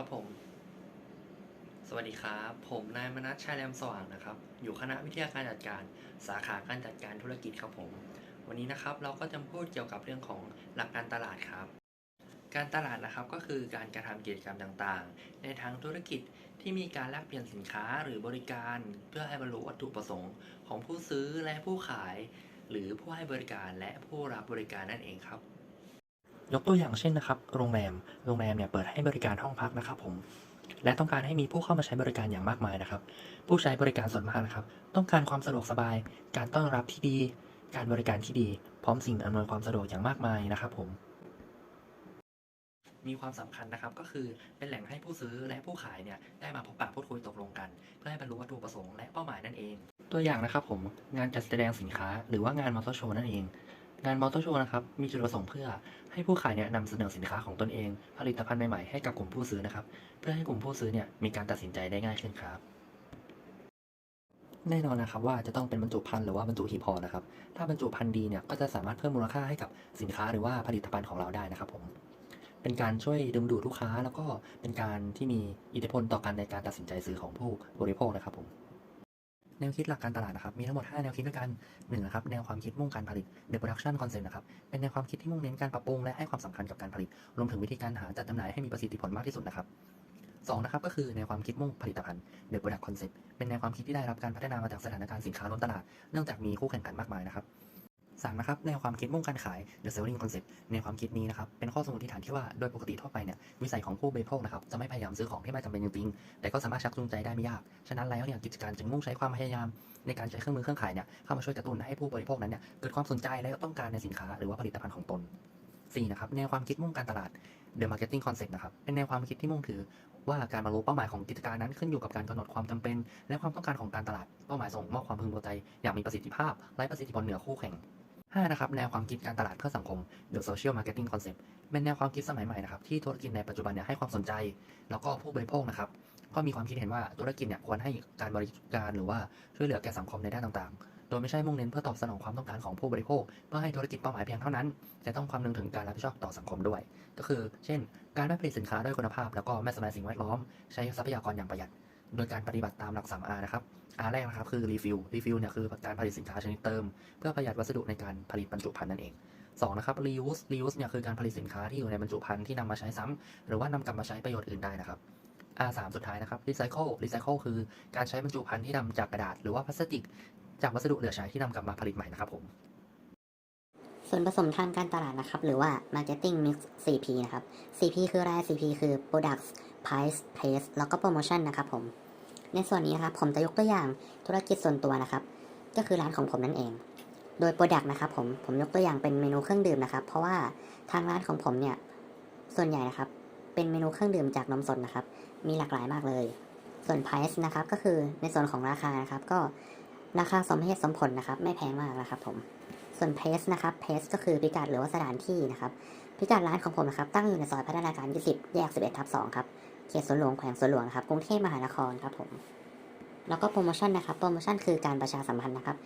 ครับผม สวัสดีครับ ผมนายมนัสชัยแรมสว่างนะครับ อยู่คณะวิทยาการจัดการ สาขาการจัดการธุรกิจครับผม วันนี้นะครับเราก็จะพูดเกี่ยวกับเรื่องของหลักการตลาดครับ การตลาดนะครับก็คือการกระทำกิจกรรมต่างๆ ในทางธุรกิจที่มีการแลกเปลี่ยนสินค้าหรือบริการ เพื่อให้บรรลุวัตถุประสงค์ ของผู้ซื้อและผู้ขาย หรือผู้ให้บริการและผู้รับบริการนั่นเองครับ ยกตัวอย่างเช่นนะครับโรงแรมโรงแรมเนี่ยเปิดให้บริการห้องพักนะครับผมและต้องการให้มีผู้เข้ามาใช้บริการอย่างมากมายนะครับ ผู้ใช้บริการส่วนมากนะครับ ต้องการความสะดวกสบาย การต้อนรับที่ดี การบริการที่ดี พร้อมสิ่งอำนวยความสะดวกอย่างมากมายนะครับผม มีความสำคัญนะครับก็คือเป็นแหล่งให้ผู้ซื้อและผู้ขายเนี่ยได้มาพบปะพูดคุยตกลงกัน เพื่อให้บรรลุวัตถุประสงค์และเป้าหมายนั่นเอง ตัวอย่างนะครับผมงานจัดแสดงสินค้า หรือว่างานมอเตอร์โชว์นั่นเอง งานมอเตอร์โชว์นะครับ มีจุดประสงค์เพื่อให้ผู้ขายเนี่ยนำเสนอสินค้าของตนเอง ผลิตภัณฑ์ใหม่ๆให้กับกลุ่มผู้ซื้อนะครับ เพื่อให้กลุ่มผู้ซื้อเนี่ยมีการตัดสินใจได้ง่ายขึ้นครับ แน่นอนนะครับว่าจะต้องเป็นบรรจุภัณฑ์หรือว่าบรรจุหีบห่อนะครับ ถ้าบรรจุภัณฑ์ดีเนี่ยก็จะสามารถเพิ่มมูลค่าให้กับสินค้าหรือว่าผลิตภัณฑ์ของเราได้นะครับผมเป็นการช่วยดึงดูดลูกค้า แล้วก็เป็นการที่มีอิทธิพลต่อการในการตัดสินใจซื้อของผู้บริโภคนะครับผม แนวคิดหลักการตลาดนะครับ มีทั้งหมด 5 แนวคิดด้วยกันหนึ่งนะครับ แนวความคิดมุ่งการผลิต The Production Concept นะครับ เป็นแนวความคิดที่มุ่งเน้นการปรับปรุงและให้ความสำคัญกับการผลิต รวมถึงวิธีการหาจัดจำหน่ายให้มีประสิทธิผลมากที่สุดนะครับสองนะครับก็คือแนวความคิดมุ่งผลิตภัณฑ์ The Product Concept เป็นแนวความคิดที่ได้รับการพัฒนามาจากสถานการณ์สินค้าล้นตลาด เนื่องจากมีคู่แข่งขันมากมายนะครับ สามนะครับแนวความคิดมุ่งการขาย The Selling Concept ในความคิดนี้นะครับเป็นข้อสมมติฐานที่ว่าโดยปกติทั่วไปเนี่ยวิสัยของผู้บริโภคนะครับจะไม่พยายามซื้อของที่ไม่จำเป็นจริงๆแต่ก็สามารถชักจูงใจได้ไม่ยาก ฉะนั้นแล้วเนี่ยกิจการจึงมุ่งใช้ความพยายาม ในการใช้เครื่องมือเครื่องขายเนี่ยเข้ามาช่วยกระตุ้นให้ผู้บริโภคนั้นเนี่ยเกิดความสนใจและต้องการในสินค้าหรือว่าผลิตภัณฑ์ของตน 4. นะครับแนวความคิดมุ่งการตลาด The Marketing Concept นะครับ เป็นแนวความคิดที่มุ่งถือ ว่าการบรรลุเป้าหมายของกิจการนั้นขึ้นอยู่กับการกำหนดความจำเป็น และความต้องการของการตลาด เป้าหมายส่งมอบความพึงพอใจ อย่างมีประสิทธิภาพไร้ประสิทธิผลเหนือคู่แข่ง 5. นะครับแนวความคิดการตลาดเพื่อสังคม The Social Marketing Concept เป็นแนวความคิดสมัยใหม่นะครับที่ธุรกิจในปัจจุบันเนี่ยให้ความสนใจ แล้วก็ผู้บริโภคนะครับก็มีความคิดเห็นว่าธุรกิจเนี่ยควรให้การบริการหรือว่าช่วยเหลือแก่สังคมในด้านต่างๆ โดยไม่ใช่มุ่งเน้นเพื่อตอบสนองความต้องการของผู้บริโภค เพื่อให้ธุรกิจเป้าหมายเพียงเท่านั้น แต่ต้องคำนึงถึงการรับผิดชอบต่อสังคมด้วย ก็คือ เช่น การไม่ผลิตสินค้าด้วยคุณภาพ แล้วก็ไม่ทำลายสิ่งแวดล้อม ใช้ทรัพยากรอย่างประหยัด โดยการปฏิบัติตามหลัก 3R นะครับ R แรกนะครับคือ refill refill เนี่ยคือการผลิตสินค้าชนิดเติม เพื่อประหยัดวัสดุในการผลิตบรรจุภัณฑ์นั่นเองสองนะครับ reuse reuse เนี่ยคือการผลิตสินค้าที่อยู่ในบรรจุภัณฑ์ที่นำมาใช้ซ้ำหรือว่านำกลับมาใช้ประโยชน์อื่นได้นะครับ R 3สุดท้ายนะครับ recycle recycle คือการใช้บรรจุภัณฑ์ที่นำจากกระดาษ หรือว่าพลาสติก จากวัสดุเหลือใช้ที่นำกลับมาผลิตใหม่นะครับผม ส่วนผสมทางการตลาดนะครับ หรือว่า Marketing Mix 4P นะครับ 4P คืออะไร 4P คือ Products Price Place แล้วก็ Promotion นะครับผม ในส่วนนี้นะครับ ผมจะยกตัวอย่างธุรกิจส่วนตัวนะครับ ก็คือร้านของผมนั่นเอง โดย Product นะครับผม ผมยกตัวอย่างเป็นเมนูเครื่องดื่มนะครับ เพราะว่าทางร้านของผมเนี่ย ส่วนใหญ่นะครับ เป็นเมนูเครื่องดื่มจากนมสดนะครับ มีหลากหลายมากเลย ส่วน Price นะครับ ก็คือในส่วนของราคานะครับ ก็ราคาสมเหตุสมผลนะครับ ไม่แพงมากนะครับผม ส่วนเพสนะครับเพสก็คือพิกัดหรือว่าสถานที่นะครับพิกัดร้านของผมนะครับตั้งอยู่ในซอยพัฒนาการ 20 แยก 11ทับ2ครับเขตสวนหลวงแขวงสวนหลวงครับกรุงเทพมหานครครับผมแล้วก็โปรโมชั่นนะครับ โปรโมชั่นคือการประชาสัมพันธ์นะครับ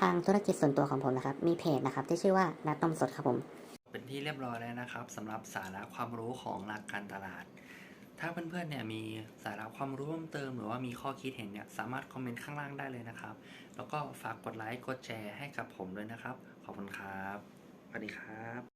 ทางธุรกิจส่วนตัวของผมนะครับ มีเพจนะครับ ที่ชื่อว่านัดนมสดครับผม เป็นที่เรียบร้อยแล้วนะครับสำหรับสาระความรู้ของหลักการตลาด ถ้าเพื่อนๆเนี่ยมีสาระความรู้เพิ่มเติม หรือว่ามีข้อคิดเห็นเนี่ยสามารถคอมเมนต์ข้างล่างได้เลยนะครับ แล้วก็ฝากกดไลค์กดแชร์ให้กับผมด้วยนะครับ ขอบคุณครับสวัสดีครับ